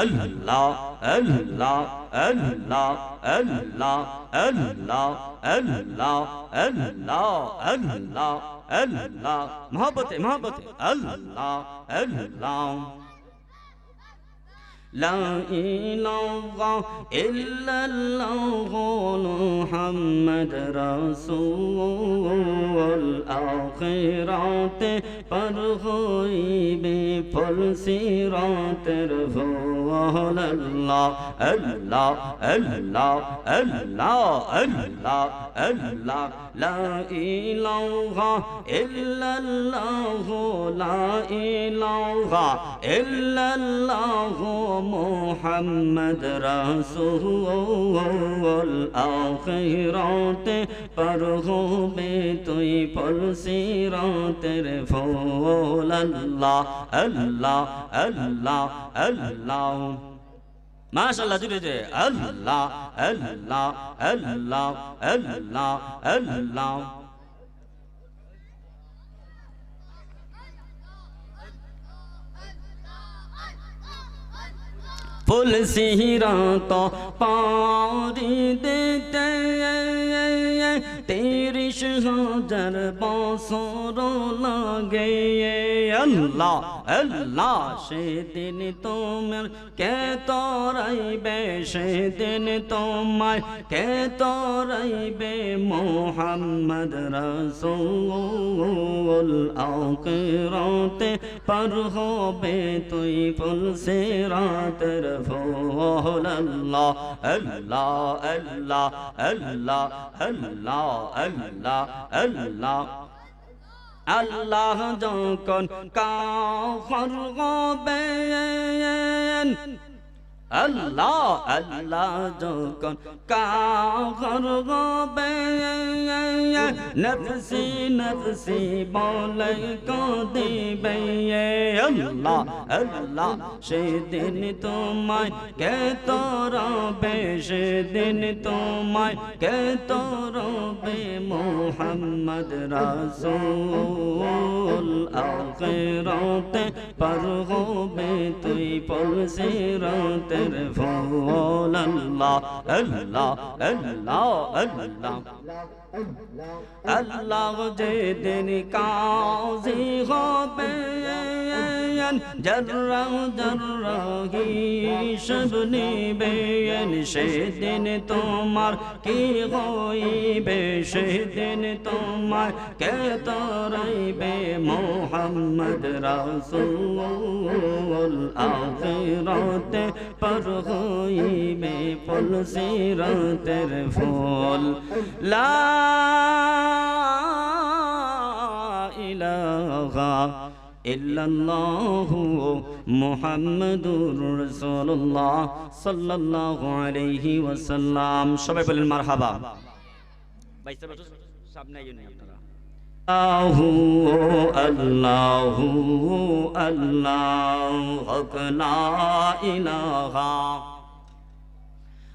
اللہ اللہ اللہ اللہ اللہ اللہ اللہ اللہ اللہ محبت محبت اللہ اللہ لا إله إلا الله محمد رسول الأخيرات پر غیب پر سیرات الله الله الله الله الله اللہ الله لا إله إلا الله لا إله إلا الله মোহাম্মদ রসুল আখিরাতে পর হবে তুই ফল সিরাতের ফল আল্লাহ আল্লাহ আল্লাহ আল্লাহ মাশাল্লাহ জুড়ে যে আল্লাহ আল্লাহ আল্লাহ আল্লাহ আল্লাহ پھول سیراں تو پاری دیتے تیری شہاں جربان سو رونا گئے اللہ আল্লাহ সেদিন তোমার কে তরাইবে সেদিন তোমার কে তরাইবে মোহাম্মদ রসুল আকিরাতে পার হবে তুই ফুল সিরাতের ফুল আল্লাহ আল্লাহ আল্লাহ আল্লাহ আল্লাহ আল্লাহ আল্লাহ اللہ جو کن کافر غبین আল্লাহ আল্লাহ যখন কাফর হবে, নফসি নফসি বলে কদিবে আল্লাহ আল্লাহ, সেদিন তোমায় কে তোরবে, সেদিন তোমায় কে তোরবে মোহাম্মদ রাসূল। আখিরাতে পার হবে তুই পলসে রাতের ফল আল্লাহ আল্লাহ আল্লাহ আল্লাহ। আল্লাহ যে দিন কাজী হবে। জর্রা জর্রা হিসব নিবেন সেদিন তোমার কি হইবে সেদিন তোমার কে তরাইবে মোহাম্মদ রাসূল? আখিরাতে পর হইবে ফুল সিরাতের ফুল। লা ইলাহা ইল্লাল্লাহু মুহাম্মাদুর রাসূলুল্লাহ সাল্লাল্লাহু আলাইহি ওয়াসাল্লাম সবাই বলেন মারহাবা ভাই সামনে আইয়েন আপনারা আল্লাহু আল্লাহ হক লা ইলাহা